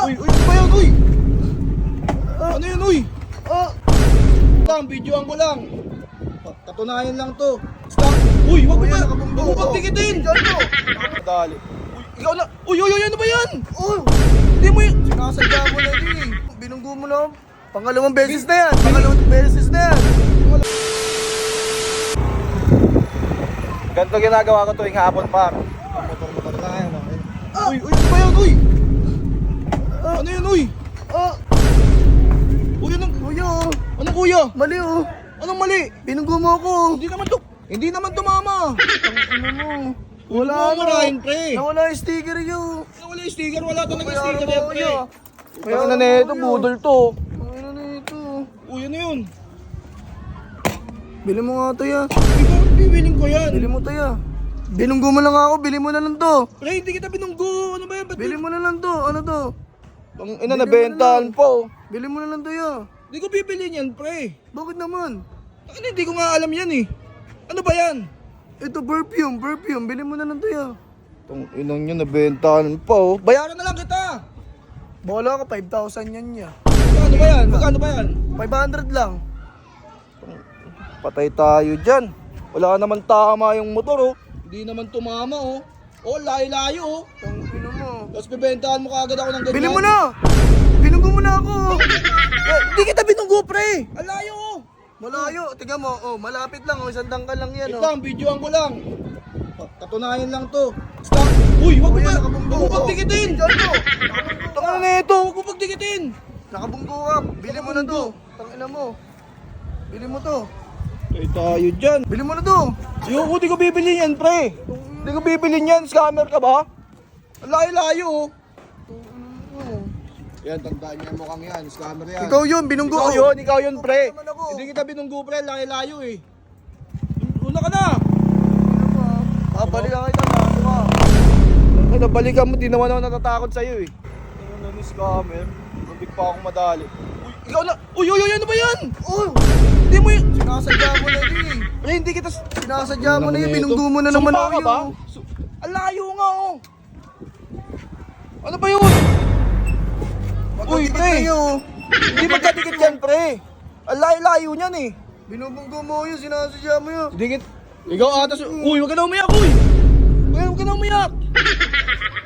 Uy, uy, ano ba yan, uy? Ano yun, uy? Ah! Lang, videoan ko lang. Katunayan lang to. Stop. Uy, wag mo Uy, ba? Wag mo pagtikitin. Dali. Uy, ikaw na. Uy, uy, uy, ano ba yan? Oh, Hindi mo yun. sinasadya mo na din eh. Binunggo mo na. Pangalawang beses na yan. Pangalawang beses na yan. Ganito ginagawa ko tuwing hapon, par. Motor-motor na yan. Uy, uy, ano ba yan, uy? Ano yun, uy? Ah! Uy, anong, Kuya oh. anong kuya? Mali oh. Anong mali? Binunggo mo ako. Hindi naman to. Hindi naman tumama. Ano mo? Wala mo rin, pre. Nawala yung sticker yun. Wala yung sticker, wala talaga Kaya sticker ano yan, pre. Kaya na na ito, budol to. Ano na ito? Uy, ano yun? Bili mo nga to ya. Ikaw, bibiling ko yan. Bili mo to ya. Binunggo mo lang ako. Bili mo na lang to. Pre, hindi kita binunggo. Ano ba yan? Ba't Bili mo na lang to. Ano to? Ang ina, nabentahan po. Bili mo na lang to ya. Hindi ko bibilin yan, pre. Bakit naman? Ano, hindi ko nga alam yan eh. Ano ba yan? Ito perfume, perfume. Bili mo na lang to ya. Itong inang nyo, nabentahan pa oh. Bayaran na lang kita. Bola ka, 5,000 yan niya. Magkano ba yan? Magkano ba yan? 500 lang. Patay tayo dyan. Wala naman tama yung motor oh. Hindi naman tumama oh. Oh, layo-layo oh. Mo. Tapos bibentahan mo kagad ako ng ganyan. Bili mo na! Binunggo mo na ako! Eh, Hindi kita binunggo, pre. Ang layo oh. Malayo, tingnan mo, oh, malapit lang, oh, isang dangkal lang yan, Ito oh. lang, videoan ko lang. Katunayan lang to. Stop. Uy, wag mo ba? nakabunggo Wag mo pagdikitin. Tanga na ito, wag mo pagdikitin. Nakabunggo ka, bili mo na to. Tangina mo. Bili mo to. Patay tayo dyan. Bili mo na to. Ayoko, di ko bibili yan, pre. Di ko bibili yan. Scammer ka ba? Layo-layo oh. Yan, tandaan niya mukhang yan. Scammer yan. Ikaw yun, binunggo Ikaw ko. yun, ikaw yun, pre. Naman ako. Hindi kita binunggo, pre. Layo-layo eh. Una ka na. Babalikan kita na. Ano ka? Ay, nabalikan mo. Di naman ako natatakot sa'yo eh. Ano na ni scammer? Hindi pa akong madali. Uy, ikaw na. Uy, uy, uy, ano ba yan? Oh, Hindi mo yun. sinasadya mo na din eh. Pre, hindi kita... Sinasadya mo na yun, binunggo mo na naman Sumpa ako ka ba? yun. Su- Ang layo nga oh. Ano ba yun? Uy, pre. Hindi magkadikit yan, pre. Ang layo-layo niyan eh. Binubunggo mo yun, sinasadya mo yun. Dikit. Ikaw ata su- Uy, wag ka na umiyak, uy. Uy, wag ka na umiyak.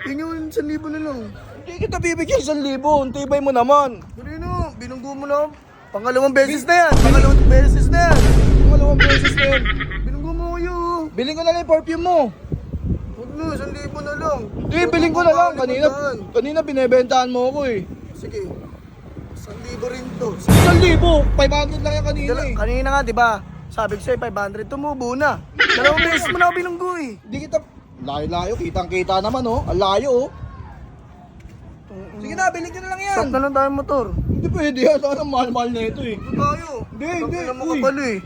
Tingnan mo yung 1,000 na lang. Hindi kita bibigyan sa libo. Ang tibay mo naman. Dali na, binunggo mo na. Pangalawang beses na yan, pangalawang beses na yan. Pangalawang beses na yun. Binunggo mo yun. Biling ko na lang yung perfume mo. Huwag na, 1,000 na lang. Hindi, lang. Kanina, kanina binebentahan mo ako eh. Sige, 1,000 rin to. Isang libo. 500 lang yan kanina Dala, eh. kanina nga, di ba? Sabi ko sa'yo, 500, tumubo na. Dalawang beses mo na ako binunggo eh. Hindi kita... Layo-layo. Kitang-kita naman oh. Ang layo oh. Sige na, biling ko na lang yan. Stop na lang tayo motor. Hindi pwede yan. Ano mahal-mahal na ito eh. Ito tayo. Hindi, hindi, uy. kapal eh.